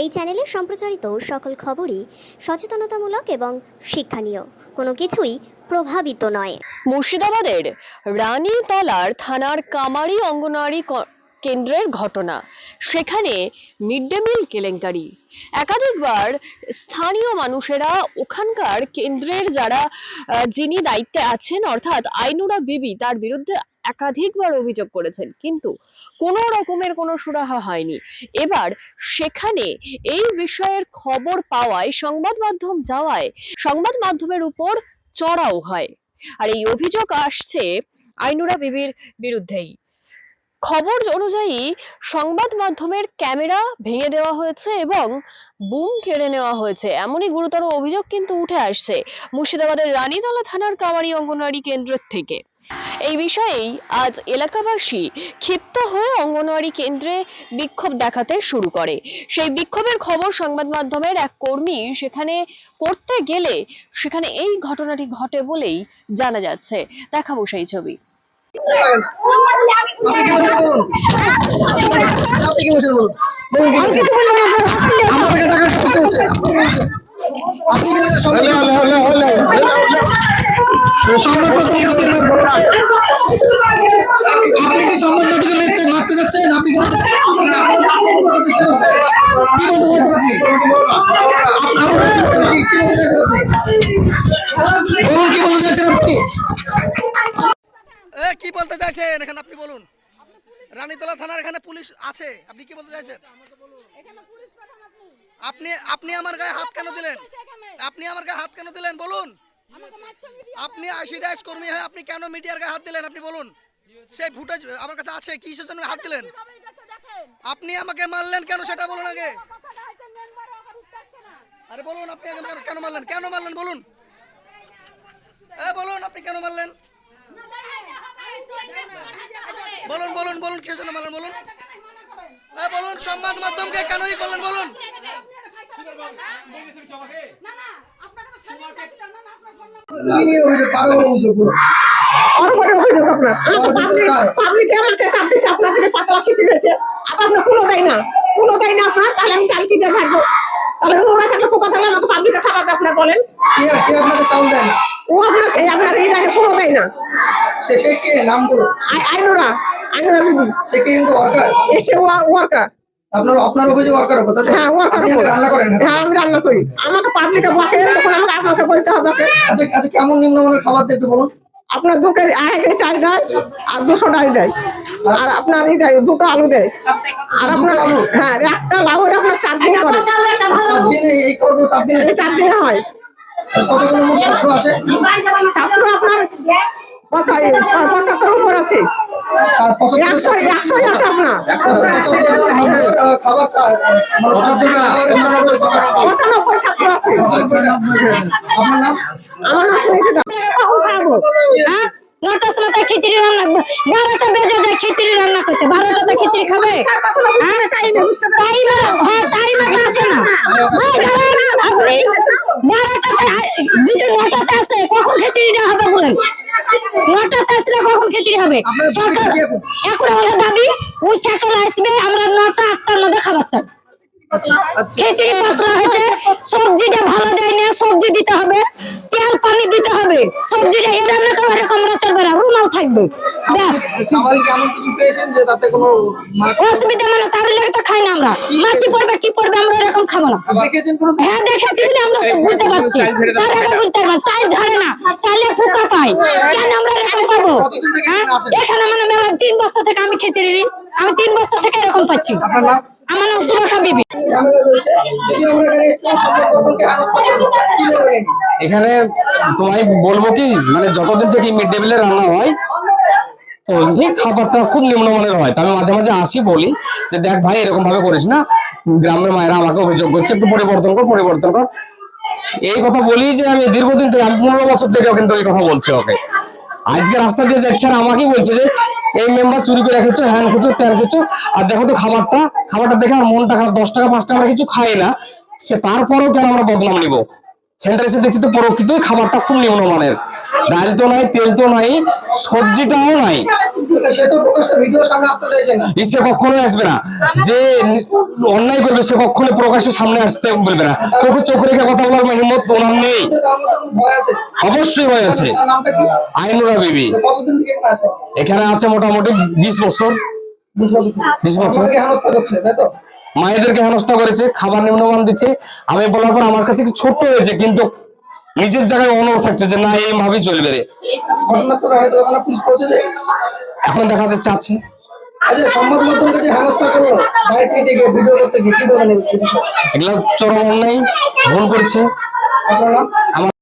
এই চ্যানেলে সম্প্রচারিত সকল খবরই সচেতনতামূলক এবং শিক্ষণীয়। কোনো কিছুই প্রভাবিত নয়। মুর্শিদাবাদের রানীতলার থানার কামারি অঙ্গনওয়াড়ি ক- কেন্দ্রের ঘটনা। সেখানে মিড ডে মিল কেলেঙ্কারি। একাধিকবার স্থানীয় মানুষেরা ওখানকার কেন্দ্রের যারা যিনি দায়িত্বে আছেন, অর্থাৎ আইনুরা বিবি, তার বিরুদ্ধে একাধিকবার অভিযোগ করেছেন, কিন্তু কোনো রকমের কোনো সুরাহা হয়নি। এবার সেখানে এই বিষয়ের খবর পাওয়ায়, সংবাদ মাধ্যম যাওয়ায়, সংবাদ মাধ্যমের উপর চড়াও হয়। আর এই অভিযোগ আসছে আইনুরা বিবির বিরুদ্ধেই। খবর অনুযায়ী সংবাদ মাধ্যমের ক্যামেরা ভেঙে দেওয়া হয়েছে এবং বুম কেড়ে নেওয়া হয়েছে। এমনই গুরুতর অভিযোগ কিন্তু উঠে আসছে মুর্শিদাবাদের রানীতলা থানার কামারি অঙ্গনওয়াড়ি কেন্দ্রের থেকে। এই বিষয়েই আজ এলাকাবাসী ক্ষিপ্ত হয়ে অঙ্গনওয়াড়ি কেন্দ্রে বিক্ষোভ দেখাতে শুরু করে। সেই বিক্ষোভের খবর সংবাদ মাধ্যমের এক কর্মী সেখানে করতে গেলে সেখানে এই ঘটনাটি ঘটে বলেই জানা যাচ্ছে। দেখাবো সেই ছবি। আপনি কি বলতে আপনি? কি কি বলতে চাইছেন? এখানে আপনি বলুন। রানীতলা থানার এখানে পুলিশ আছে। আপনি কি বলতে চাইছেন? আপনি আপনি আমার গায়ে হাত কেন দিলেন? আপনি আমার গায়ে হাত কেন দিলেন? বলুন। আপনি আইসিডিএস কর্মী হয়ে আপনি কেন মিডিয়ার গায়ে হাত দিলেন? আপনি বলুন। সেই ফুটেজ আমার কাছে আছে কিসের জন্য হাত দিলেন আপনি আমাকে মারলেন কেন সেটা বলুন আগে আরে বলুন আপনি কেন- মারলেন কেন মারলেন বলুন এ বলুন আপনি কেন মারলেন বলুন বলুন বলুন কিসের জন্য মারলেন বলুন এ বলুন সংবাদ মাধ্যমকে কেনই করলেন বলুন অভিযোগ আপনার। আমাকে পাবলিক পাবলিকে আমাকে চাপ দিচ্ছে আপনার থেকে পাতলা খিচুড়ি হয়েছে আবার আপনার কোনো দেয় না। কোনো দেয় না আপনার তাহলে আমি চাল কি দিয়ে থাকব। তাহলে ওরা থাকলে ফোকা থাকলে আমাকে পাবলিকে ঠাকাবে আপনার বলেন। আপনাকে চাল দেয় না? ও আপনার এই আপনার এই দেয় না কোনো দেয় না। সে সে কে? নাম আই আইনোরা। আইনোরা বিবি। সে কে কিন্তু ওয়ার্কার এসে ওয়ার্কার আপনার আপনার ওয়ার্কার হ্যাঁ ওয়ার্কার রান্না করেন হ্যাঁ আমি রান্না করি। আমাকে পাবলিকে বকে তখন আমাকে আপনাকে বলতে হবে। আচ্ছা আচ্ছা কেমন নিম্নমানের খাবার একটু বলুন? আপনার দু কেজি আড়াই কেজি চাল দেয় আর দুশো ডাল দেয়। আর আপনার এই দেয় দুটো আলু দেয়। আর আপনার আলু? হ্যাঁ একটা লাউ আপনার চার দিন করে। চার দিনে এই করব চার দিনে? হয়। ছাত্র আপনার পঁচাত্তর উপর আছে। পঁচানব্বই ছাত্র আছে। আমার নাম শুনিতে খাব। হ্যাঁ? নটার সময় তো খিচুড়ি রান্না বারোটা বেজে যায় খিচুড়ি রান্না করতে। বারোটাতে খিচুড়ি খাবে? হ্যাঁ? টাইমে হ্যাঁ আসে না। বারোটাতে দুটো নটাতে আসে। কখন খিচুড়িটা হবে বলেন? নটাতে আসলে কখন খিচুড়ি হবে এখন? আমাদের দাবি ওই সকালে আসবে আমরা নটা আটটার মধ্যে খাবার চাই খিচুড়ি পাতলা হয়েছে সবজিটা ভালো দেয় না সবজি দিতে হবে তেল পানি দিতে হবে সবজিটা এ রান্না করে এরকম চলবে না রুমাল থাকবে ব্যাস। কোনো মানে অসুবিধা মানে তার লেগে তো খাই না আমরা। মাছি পড়বে কি পড়বে আমরা এরকম খাব না। হ্যাঁ দেখেছি বলে আমরা বুঝতে পারছি। তার আগে বুঝতে পারব চাল ধরে না চালে ফুকা পাই কেন আমরা এরকম পাবো হ্যাঁ? এখানে মানে মেলা তিন বছর থেকে আমি খিচুড়ি দিই। আমি তিন বছর থেকে এরকম পাচ্ছি। আমার নাম সুরক্ষা বিবি। এখানে তোমায় বলব কি মানে যতদিন থেকে মিড ডে মিলে রান্না হয় তো এই খাবারটা খুব নিম্নমানের হয়। তো আমি মাঝে মাঝে আসি বলি যে দেখ ভাই এরকম ভাবে করিস না। গ্রামের মায়েরা আমাকে অভিযোগ করছে একটু পরিবর্তন কর পরিবর্তন কর। এই কথা বলি যে আমি দীর্ঘদিন থেকে আমি পনেরো বছর থেকেও কিন্তু এই কথা বলছি ওকে। আজকে রাস্তা দিয়ে যাচ্ছে আর আমাকেই বলছে যে, এই মেম্বার চুরি করে রেখেছো হ্যান খুঁজো ত্যান খুঁজো আর দেখো তো খাবারটা খাবারটা দেখে আমার মনটা খারাপ। দশ টাকা, পাঁচ টাকা কিছু খাই না। সে তারপরেও কেন আমরা বদনাম নিব? সেন্টার এসে দেখছি তো প্রকৃতই খাবারটা খুব নিম্নমানের। ডাল তো নাই, তেল তো নাই, সবজিটাও নাই। সে তো প্রকাশ্যে ভিডিও সামনে আসতে চাইছে না। সে কখনোই আসবে না। যে অন্যায় করবে সে কখনো প্রকাশ্যে সামনে আসতে বলবে না। চোখে চোখ রেখে কথা বলার হিম্মত ওনার নেই। অবশ্যই ভয় আছে। আইনুরা বিবি। এখানে আছে? মোটামুটি বিশ বছর। বিশ বছর। মায়েদেরকে হেনস্থা করেছে খাবার নিম্নমান দিচ্ছে। আমি বলার পর আমার কাছে ছোট্ট হয়েছে কিন্তু নিজের জায়গায় অনর থাকছে যে না এইভাবেই চলবে রে। এখন দেখাতে যাচ্ছে আছে আচ্ছা সংবাদ মাধ্যমকে যে হেনস্থা করল বাইরে থেকে ভিডিও করতে গিয়ে কি বলেন এগুলো চরম অন্যায় ভুল করছে। আপনারা? আমার